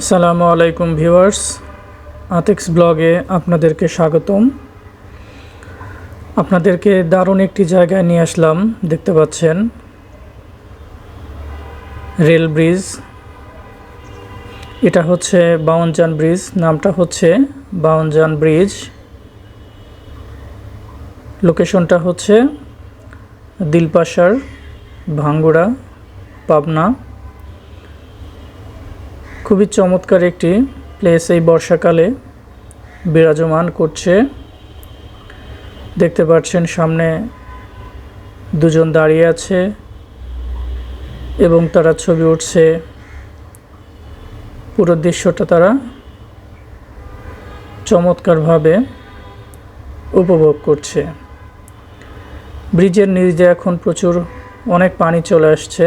আসসালামু আলাইকুম ভিউয়ার্স। আতেক্স ব্লগে আপনাদেরকে স্বাগতম। আপনাদেরকে দারুণ একটি জায়গায় নিয়ে আসলাম, দেখতে পাচ্ছেন। Rail bridge. এটা হচ্ছে বাউনজান ব্রিজ, নামটা হচ্ছে বাউনজান ব্রিজ। লোকেশনটা হচ্ছে দিলপাশার, ভাঙ্গুড়া, পাবনা। খুবই চমৎকার একটি প্লেস এই বর্ষাকালে বিরাজমান করছে। দেখতে পাচ্ছেন সামনে দুজন দাঁড়িয়ে আছে এবং তারা ছবি উঠছে। পুরো দৃশ্যটা তারা চমৎকারভাবে উপভোগ করছে। ব্রিজের দিয়ে এখন প্রচুর অনেক পানি চলে আসছে।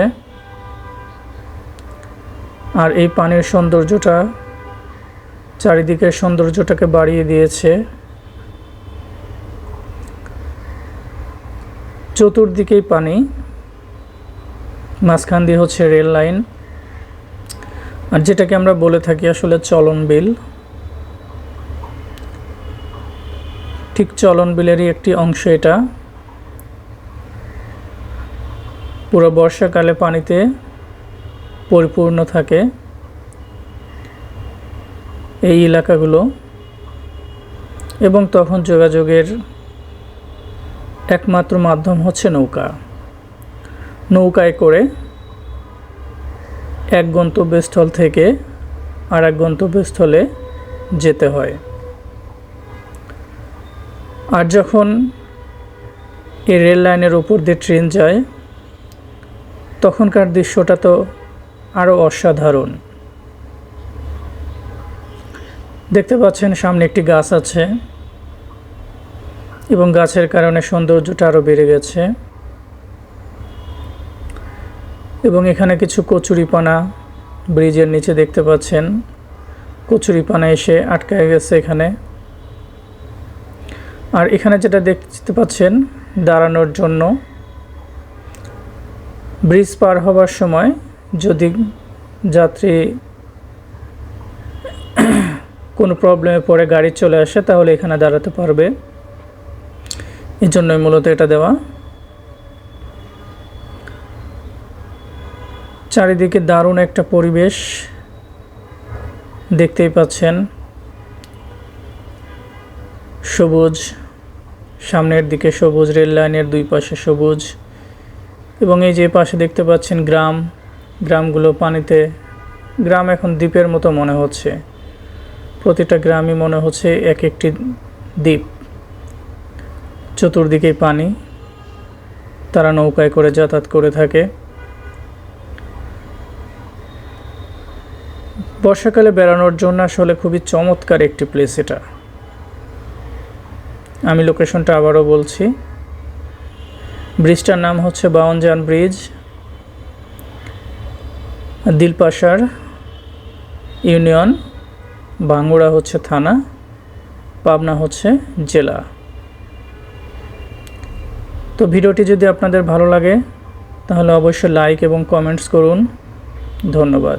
আর এই পানির সৌন্দর্যটা চারিদিকের সৌন্দর্যটাকে বাড়িয়ে দিয়েছে। চতুর্দিকেই পানি, মাঝখান দিয়ে হচ্ছে রেল লাইন। আর যেটাকে আমরা বলে থাকি আসলে চলন বিল। ঠিক চলন বিলেরই একটি অংশ এটা। পুরো বর্ষাকালে পানিতে পরিপূর্ণ থাকে। এই এলাকাগুলো। এবং তখন যোগাযোগের একমাত্র মাধ্যম হচ্ছে নৌকা। নৌকায় করে এক গন্তব্যস্থল থেকে আর এক গন্তব্যস্থলে যেতে হয়। আর যখন এই রেল লাইনের উপর দিয়ে ট্রেন যায়, তখনকার দৃশ্যটা তো আরও অসাধারণ। দেখতে পাচ্ছেন সামনে একটি গাছ আছে এবং গাছের কারণে সৌন্দর্যটা আরও বেড়ে গেছে। এবং এখানে কিছু কচুরিপানা ব্রিজের নিচে দেখতে পাচ্ছেন। কচুরিপানা এসে আটকায় গেছে এখানে। আর এখানে যেটা দেখতে পাচ্ছেন দাঁড়ানোর জন্য, ব্রিজ পার হবার সময় যদি যাত্রী কোনো প্রবলেমে পড়ে গাড়ি চলে আসে, তাহলে এখানে দাঁড়াতে পারবে। এই জন্যই মূলত এটা দেওয়া। চারিদিকে দারুণ একটা পরিবেশ দেখতেই পাচ্ছেন। সবুজ, সামনের দিকে সবুজ, রেল লাইনের দুই পাশে সবুজ এবং এই যে পাশে দেখতে পাচ্ছেন গ্রাম। গ্রামগুলো পানিতে, গ্রাম এখন দ্বীপের মতো মনে হচ্ছে। প্রতিটা গ্রামই মনে হচ্ছে এক একটি দ্বীপ। চতুর্দিকেই পানি। তারা নৌকায় করে যাতায়াত করে থাকে। বর্ষাকালে বেড়ানোর জন্য আসলে খুবই চমৎকার একটি প্লেস এটা। আমি লোকেশনটা আবারও বলছি। ব্রিজটার নাম হচ্ছে বাউনজান ব্রিজ। দিলপাশার ইউনিয়ন ভাঙ্গুড়া হচ্ছে থানা, পাবনা হচ্ছে জেলা। তো ভিডিওটি যদি আপনাদের ভালো লাগে, তাহলে অবশ্যই লাইক এবং কমেন্টস করুন। ধন্যবাদ।